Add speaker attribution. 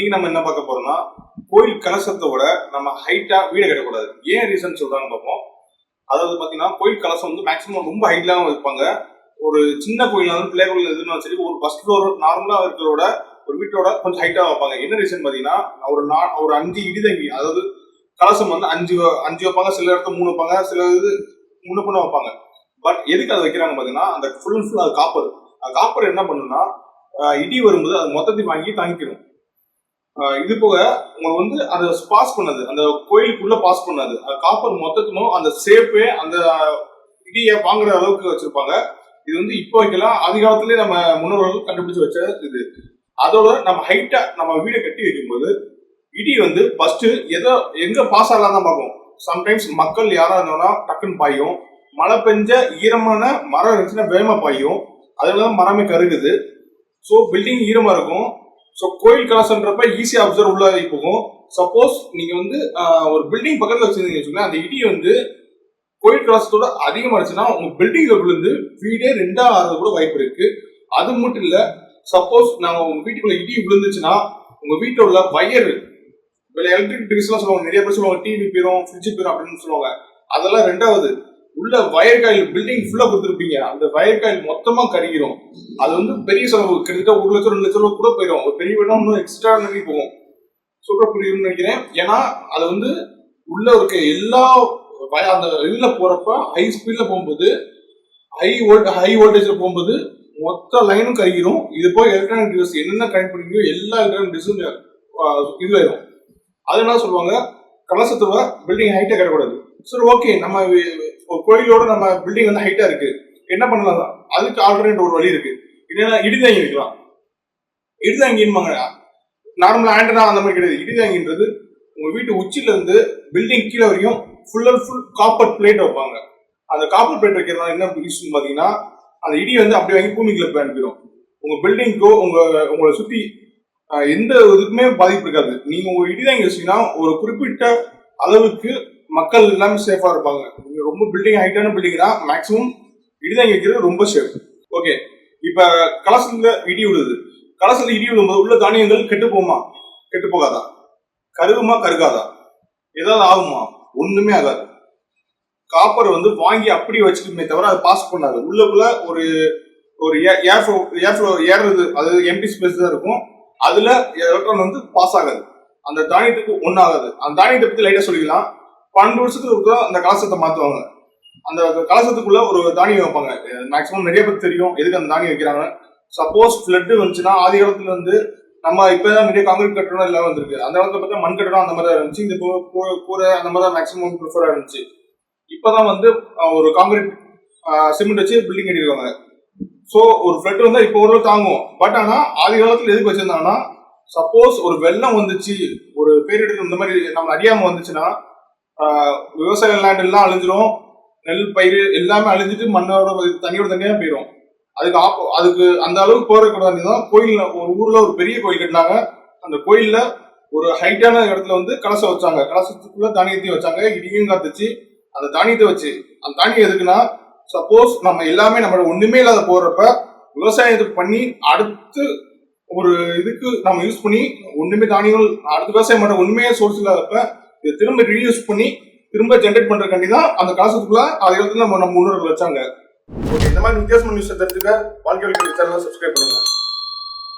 Speaker 1: இன்னைக்கு நம்ம என்ன பார்க்க போறோம்னா கோயில் கலசத்தை விட நம்ம ஹைட்டா வீடு கட்டக்கூடாது. ஏன் ரீசன் சொல்றாங்க பார்ப்போம். அதாவது பாத்தீங்கன்னா கோயில் கலசம் வந்து மேக்ஸிமம் ரொம்ப ஹைட்லாம் வைப்பாங்க. ஒரு சின்ன கோயில் வந்து பிள்ளை கோயில் எதுனாலும் சரி ஒரு ஃபர்ஸ்ட் ஃப்ளோர் நார்மலா இருக்கிறோட ஒரு வீட்டோட கொஞ்சம் ஹைட்டா வைப்பாங்க. என்ன ரீசன் பாத்தீங்கன்னா ஒரு நா ஒரு அஞ்சு இடிதங்கி அதாவது கலசம் வந்து அஞ்சு அஞ்சு வைப்பாங்க சில இடத்துல மூணு வைப்பாங்க சில இது மூணு பண்ண வைப்பாங்க. பட் எதுக்கு அதை வைக்கிறாங்க பாத்தீங்கன்னா அந்த ஃபுல் அண்ட் ஃபுல் அது காப்பர் காப்பர் என்ன பண்ணுன்னா இடி வரும்போது அது மொத்தத்தையும் வாங்கி தாங்கிக்கணும் இது போக உங்களுக்கு வந்து அதை பாஸ் பண்ணது. அந்த கோயிலுக்குள்ள பாஸ் பண்ணது. அந்த காப்பர் மொத்தத்துக்கும் அந்த ஷேப்பே அந்த இடியை வாங்குற அளவுக்கு வச்சிருப்பாங்க. இது வந்து இப்போ வைக்கலாம் அதிகாலத்திலே நம்ம முன்னோர்கள் கண்டுபிடிச்சு வச்ச இது. அதோட நம்ம ஹைட்டா நம்ம வீடை கட்டி வைக்கும்போது இடி வந்து ஃபர்ஸ்ட் எதோ எங்க பாஸ் ஆகலாம் தான் பார்க்கும் சம்டைம்ஸ் மக்கள் யாரா இருந்தாலும் டக்குன்னு பாயும். மழை பெஞ்ச ஈரமான மரம் இருந்துச்சுன்னா வேகமா பாயும். அதனால தான் மரமே கருகுது. ஸோ பில்டிங் ஈரமா இருக்கும். ஸோ கோயில் கலாசன்றப்ப ஈஸியாக அப்சர்வ் உள்ள போகும். சப்போஸ் நீங்கள் வந்து ஒரு பில்டிங் பக்கத்தில் வச்சுருந்தீங்கன்னு வச்சுக்கோங்களேன் அந்த இடி வந்து கோயில் கலாசத்தோட அதிகமாக இருந்துச்சுன்னா உங்கள் பில்டிங்கில் விழுந்து வீடே ரெண்டாக ஆறது கூட வாய்ப்பு இருக்குது அது மட்டும் இல்லை சப்போஸ் நாங்கள் உங்கள் வீட்டுக்குள்ளே இடி விழுந்துச்சுன்னா உங்கள் வீட்டில் உள்ள வயர் எலக்ட்ரிக் டிவிஸ்லாம் சொல்லுவாங்க நிறைய பேர் சொல்லுவாங்க டிவி போயிடும் ஃப்ரிட்ஜ் போயிரும் அப்படின்னு சொல்லுவாங்க. அதெல்லாம் ரெண்டாவது உள்ள வயர் காயில் பில்டிங் ஃபுல்லா கொடுத்துருப்பீங்க. அந்த வயர் காயில் மொத்தமா கருகிரும். அது வந்து பெரிய செலவு. கிட்டத்தட்ட ஒரு லட்சம் ரெண்டு லட்சம் ரூபா கூட போயிடும் ஒரு பெரிய வீடம் இன்னும் எக்ஸ்ட்ரா நம்பி போகும். சொல்ற புரியும்னு நினைக்கிறேன். ஏன்னா அது வந்து உள்ள இருக்க எல்லா வய- அந்த இதுல போறப்ப ஹை ஸ்பீட்ல போகும்போது ஹை வோல்ட் ஹை வோல்டேஜ்ல போகும்போது மொத்த லைனும் கருகிரும். இது போய் எலக்ட்ரானிக் டிவைஸ் என்னென்ன கனெக்ட் பண்ணிக்கோ எல்லா எலக்ட்ரானிக் டிவைஸும் இதுவாயிரும். அது என்ன சொல்லுவாங்க? கலசத்துவ பில்டிங் ஹைட்டே கட்டக்கூடாது. சரி ஓகே நம்ம ஒரு கோயிலோட நம்ம பில்டிங் வந்து ஹைட்டா இருக்கு. என்ன பண்ணலாம்? அதுக்கு ஆல்டர்னேட் ஒரு வழி இருக்கு. இல்லைன்னா இடிதாங்கி வைக்கலாம் இடிதாங்கின்பாங்க நார்மலா ஆண்டனா அந்த மாதிரி கிடையாது. இடிதாங்கின்றது உங்க வீட்டு உச்சில இருந்து பில்டிங் கீழே வரையும் full and full copper plate வைப்பாங்க. அந்த காப்பர் பிளேட் வைக்கிறதுனால என்ன யூஸ்னு பாத்தீங்கன்னா அந்த இடி வந்து அப்படியே வாங்கி பூமிக்குள்ள போய் அனுப்பிடும். உங்க பில்டிங்கோ உங்க உங்களை சுத்தி எந்த இதுக்குமே பாதிப்பு இருக்காது. நீங்க ஒரு இடிதாங்கி வச்சீங்கன்னா ஒரு குறிப்பிட்ட அளவுக்கு மக்கள் எல்லாமே சேஃபா இருப்பாங்க. ரொம்ப பில்டிங் ஹைட்டான பில்டிங்னா மேக்ஸிமம் இடிதாங்கி வைக்கிறது ரொம்ப சேஃப் ஓகே இப்ப கலசத்துல இடி விழுது. கலசத்துல இடி விழும்போது உள்ள தானியங்கள் கெட்டு போகுமா? கெட்டு போகாதா? கருகுமா கருகாதா? ஏதாவது ஆகுமா? ஒண்ணுமே ஆகாது. காப்பர் வந்து வாங்கி அப்படியே வச்சுக்குமே தவிர அதை பாஸ் பண்ணாது. உள்ளக்குள்ள ஒரு ஒரு ஏர் ஃப்ளோ ஏர் ஃப்ளோ ஏறுறது அது எம்டி ஸ்பேஸ் தான் இருக்கும். அதுல எலக்ட்ரான் வந்து பாஸ் ஆகாது. அந்த தானியத்துக்கு ஒன்றும் ஆகாது அந்த தானியத்தை பத்தி லைட்டா சொல்லிக்கலாம். பன்னெண்டு வருஷத்துக்கு ஒருக்கா அந்த கலசத்தை மாத்துவாங்க. அந்த கலசத்துக்குள்ள ஒரு தானியம் வைப்பாங்க. மேக்ஸிமம் நிறைய பேருக்கு தெரியும் எதுக்கு அந்த தானியம் வைக்கிறாங்க சப்போஸ் ஃப்ளட்டு வந்துச்சுன்னா ஆதி காலத்துல வந்து நம்ம இப்பதான் நிறைய காங்கிரீட் கட்டணம் எல்லாம் வந்திருக்கு. அந்த காலத்துல பார்த்தா மண் கட்டணம் அந்த மாதிரி தான் இருந்துச்சு. இந்த கூரை அந்த மாதிரி தான் மேக்ஸிமம் ப்ரிஃபராக இருந்துச்சு. இப்பதான் வந்து ஒரு காங்கிரீட் சிமெண்ட் வச்சு பில்டிங் கட்டிருக்காங்க ஸோ ஒரு ஃப்ளட் வந்தா இப்போ ஓரளவு தாங்கும். பட் ஆனா ஆதி காலத்துல எதுக்கு வச்சிருந்தாங்கன்னா சப்போஸ் ஒரு வெள்ளம் வந்துச்சு ஒரு பேரிடர் இந்த மாதிரி நம்ம அறியாம வந்துச்சுன்னா விவசாய லேண்ட் எல்லாம் அழிஞ்சிரும். நெல் பயிர் எல்லாமே அழிஞ்சிட்டு மண்ணோட தண்ணியோட தனியாக போயிடும் அதுக்கு ஆப்போ அதுக்கு அந்த அளவுக்கு போகிறக்கூடாது தான் கோயில் ஒரு ஊரில் ஒரு பெரிய கோயில் கட்டினாங்க. அந்த கோயிலில் ஒரு ஹைட்டான இடத்துல வந்து கலசம் வச்சாங்க. கலசத்துக்குள்ள தானியத்தையும் வச்சாங்க. இடியும் காத்துச்சு. அந்த தானியத்தை வச்சு அந்த தானியம் எதுக்குன்னா சப்போஸ் நம்ம எல்லாமே நம்ம ஒண்ணுமே இல்லாத போறப்ப விவசாயத்துக்கு பண்ணி அடுத்து ஒரு இதுக்கு நம்ம யூஸ் பண்ணி ஒண்ணுமே தானியங்கள் அடுத்து விவசாயம் பண்ண ஒண்ணுமே சோர்ஸ் இல்லாதப்ப இதை திரும்ப ரீயூஸ் பண்ணி திரும்ப ஜென்ரேட் பண்றதுக்காண்டி தான் அந்த காசுக்குள்ள அதை எழுத்து நம்ம நம்ம முன்னோர்கள் வச்சாங்க. ஓகே இந்த மாதிரி வித்தியாசமான நியூஸ் தெரிஞ்சுக்க வாழ்க்கை சேனலை சப்ஸ்கிரைப் பண்ணுங்க.